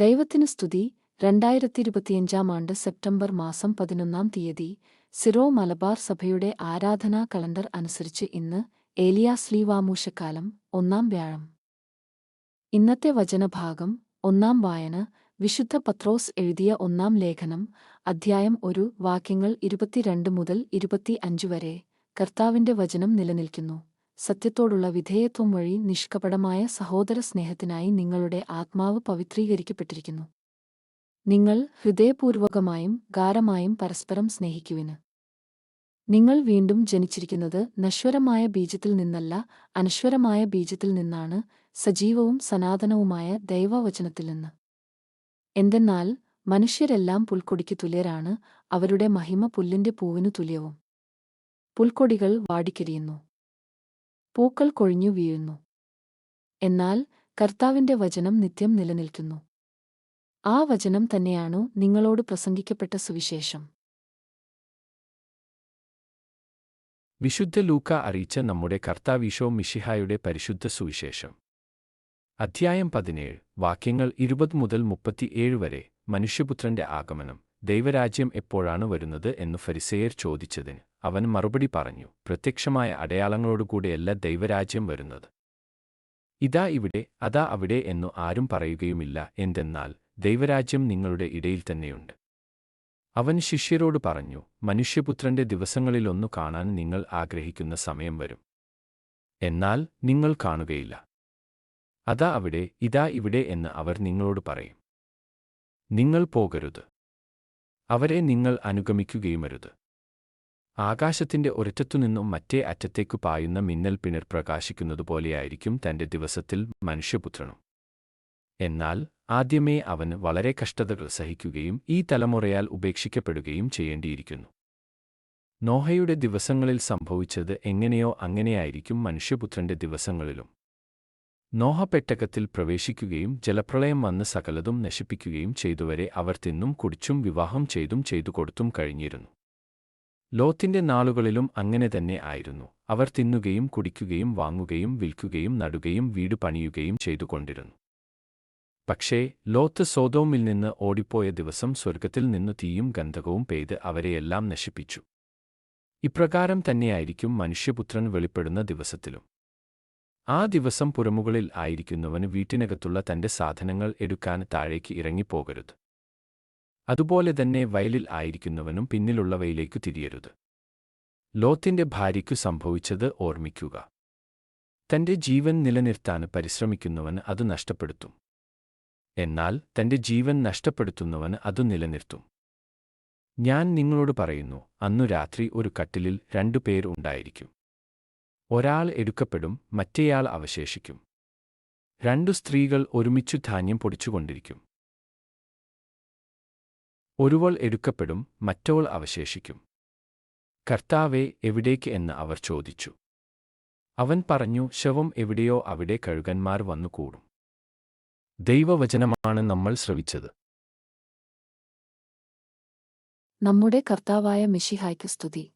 ദൈവത്തിനു സ്തുതി. രണ്ടായിരത്തി ഇരുപത്തിയഞ്ചാം ആണ്ട് സെപ്റ്റംബർ മാസം പതിനൊന്നാം തീയതി സിറോ മലബാർ സഭയുടെ ആരാധനാ കലണ്ടർ അനുസരിച്ച് ഇന്ന് ഏലിയാസ് ലീവാമൂശക്കാലം ഒന്നാം വ്യാഴം. ഇന്നത്തെ വചനഭാഗം ഒന്നാം വായന. വിശുദ്ധ പത്രോസ് എഴുതിയ ഒന്നാം ലേഖനം. അധ്യായം ഒരു. വാക്യങ്ങൾ ഇരുപത്തിരണ്ട് മുതൽ ഇരുപത്തി അഞ്ച് വരെ. കർത്താവിന്റെ വചനം നിലനിൽക്കുന്നു. സത്യത്തോടുള്ള വിധേയത്വം വഴി നിഷ്കപടമായ സഹോദര സ്നേഹത്തിനായി നിങ്ങളുടെ ആത്മാവ് പവിത്രീകരിക്കപ്പെട്ടിരിക്കുന്നു. നിങ്ങൾ ഹൃദയപൂർവകമായും ഗാരമായും പരസ്പരം സ്നേഹിക്കുവിന്. നിങ്ങൾ വീണ്ടും ജനിച്ചിരിക്കുന്നത് നശ്വരമായ ബീജത്തിൽ നിന്നല്ല അനശ്വരമായ ബീജത്തിൽ നിന്നാണ് സജീവവും സനാതനവുമായ ദൈവവചനത്തിൽ നിന്ന്. എന്തെന്നാൽ മനുഷ്യരെല്ലാം പുൽക്കൊടിക്ക് തുല്യരാണ് അവരുടെ മഹിമ പുല്ലിന്റെ പൂവിനു തുല്യവും. പുൽക്കൊടികൾ വാടിക്കരിയുന്നു. പൂക്കൾ കൊഴിഞ്ഞു വീഴുന്നു. എന്നാൽ കർത്താവിന്റെ വചനം നിത്യം നിലനിൽക്കുന്നു. ആ വചനം തന്നെയാണു നിങ്ങളോട് പ്രസംഗിക്കപ്പെട്ട സുവിശേഷം. വിശുദ്ധ ലൂക്ക അറിയിച്ച നമ്മുടെ കർത്താവീശോ മിഷിഹായുടെ പരിശുദ്ധ സുവിശേഷം. അധ്യായം പതിനേഴ്. വാക്യങ്ങൾ ഇരുപത് മുതൽ മുപ്പത്തിയേഴ് വരെ മനുഷ്യപുത്രന്റെ ആഗമനം. ദൈവരാജ്യം എപ്പോഴാണ് വരുന്നത് എന്ന് ഫരിസേയർ ചോദിച്ചതിന് അവൻ മറുപടി പറഞ്ഞു പ്രത്യക്ഷമായ അടയാളങ്ങളോടുകൂടിയല്ല ദൈവരാജ്യം വരുന്നത്. ഇതാ ഇവിടെ അതാ അവിടെ എന്നു ആരും പറയുകയുമില്ല എന്തെന്നാൽ ദൈവരാജ്യം നിങ്ങളുടെ ഇടയിൽ തന്നെയുണ്ട്. അവൻ ശിഷ്യരോട് പറഞ്ഞു മനുഷ്യപുത്രന്റെ ദിവസങ്ങളിലൊന്നു കാണാൻ നിങ്ങൾ ആഗ്രഹിക്കുന്ന സമയം വരും. എന്നാൽ നിങ്ങൾ കാണുകയില്ല. അതാ അവിടെ ഇതാ ഇവിടെ എന്ന് അവർ നിങ്ങളോട് പറയും. നിങ്ങൾ പോകരുത്. അവരെ നിങ്ങൾ അനുഗമിക്കുകയുമരുത്. ആകാശത്തിന്റെ ഒരറ്റത്തുനിന്നും മറ്റേ അറ്റത്തേക്കു പായുന്ന മിന്നൽ പിണർ പ്രകാശിക്കുന്നതുപോലെയായിരിക്കും തന്റെ ദിവസത്തിൽ മനുഷ്യപുത്രനും. എന്നാൽ ആദ്യമേ അവന് വളരെ കഷ്ടതകൾ സഹിക്കുകയും ഈ തലമുറയാൽ ഉപേക്ഷിക്കപ്പെടുകയും ചെയ്യേണ്ടിയിരിക്കുന്നു. നോഹയുടെ ദിവസങ്ങളിൽ സംഭവിച്ചത് എങ്ങനെയോ അങ്ങനെയായിരിക്കും മനുഷ്യപുത്രന്റെ ദിവസങ്ങളിലും. നോഹ പെട്ടകത്തിൽ പ്രവേശിക്കുകയും ജലപ്രളയം വന്ന് സകലതും നശിപ്പിക്കുകയും ചെയ്തുവരെ അവർ തിന്നും കുടിച്ചും വിവാഹം ചെയ്തും ചെയ്തു കൊടുത്തും കഴിഞ്ഞിരുന്നു. ലോത്തിന്റെ നാളുകളിലും അങ്ങനെ തന്നെ ആയിരുന്നു. അവർ തിന്നുകയും കുടിക്കുകയും വാങ്ങുകയും വിൽക്കുകയും നടുകയും വീട് പണിയുകയും ചെയ്തുകൊണ്ടിരുന്നു പക്ഷേ ലോത്ത് സോതോമിൽ നിന്ന് ഓടിപ്പോയ ദിവസം സ്വർഗത്തിൽ നിന്നു തീയും ഗന്ധകവും പെയ്ത് അവരെയെല്ലാം നശിപ്പിച്ചു. ഇപ്രകാരം തന്നെയായിരിക്കും മനുഷ്യപുത്രൻ വെളിപ്പെടുന്ന ദിവസത്തിലും. ആ ദിവസം പുറമുകളിൽ ആയിരിക്കുന്നവന് വീട്ടിനകത്തുള്ള തന്റെ സാധനങ്ങൾ എടുക്കാൻ താഴേക്ക് ഇറങ്ങിപ്പോകരുത്. അതുപോലെ തന്നെ വയലിൽ ആയിരിക്കുന്നവനും പിന്നിലുള്ളവയിലേക്കു തിരിയരുത്. ലോത്തിന്റെ ഭാര്യയ്ക്കു സംഭവിച്ചത് ഓർമ്മിക്കുക. തന്റെ ജീവൻ നിലനിർത്താൻ പരിശ്രമിക്കുന്നവന് അത് നഷ്ടപ്പെടുത്തും. എന്നാൽ തന്റെ ജീവൻ നഷ്ടപ്പെടുത്തുന്നവന് അത് നിലനിർത്തും. ഞാൻ നിങ്ങളോട് പറയുന്നു അന്നു രാത്രി ഒരു കട്ടിലിൽ രണ്ടുപേർ ഉണ്ടായിരിക്കും. ഒരാൾ എടുക്കപ്പെടും മറ്റേയാൾ അവശേഷിക്കും. രണ്ടു സ്ത്രീകൾ ഒരുമിച്ചു ധാന്യം പൊടിച്ചുകൊണ്ടിരിക്കും. ഒരുവൾ എടുക്കപ്പെടും മറ്റവൾ അവശേഷിക്കും. കർത്താവെ എവിടേക്ക് എന്ന് അവർ ചോദിച്ചു. അവൻ പറഞ്ഞു ശവം എവിടെയോ അവിടെ കഴുകന്മാർ വന്നുകൂടും. ദൈവവചനമാണ് നമ്മൾ ശ്രവിച്ചത്. നമ്മുടെ കർത്താവായ മിഷിഹായ്ക്ക് സ്തുതി.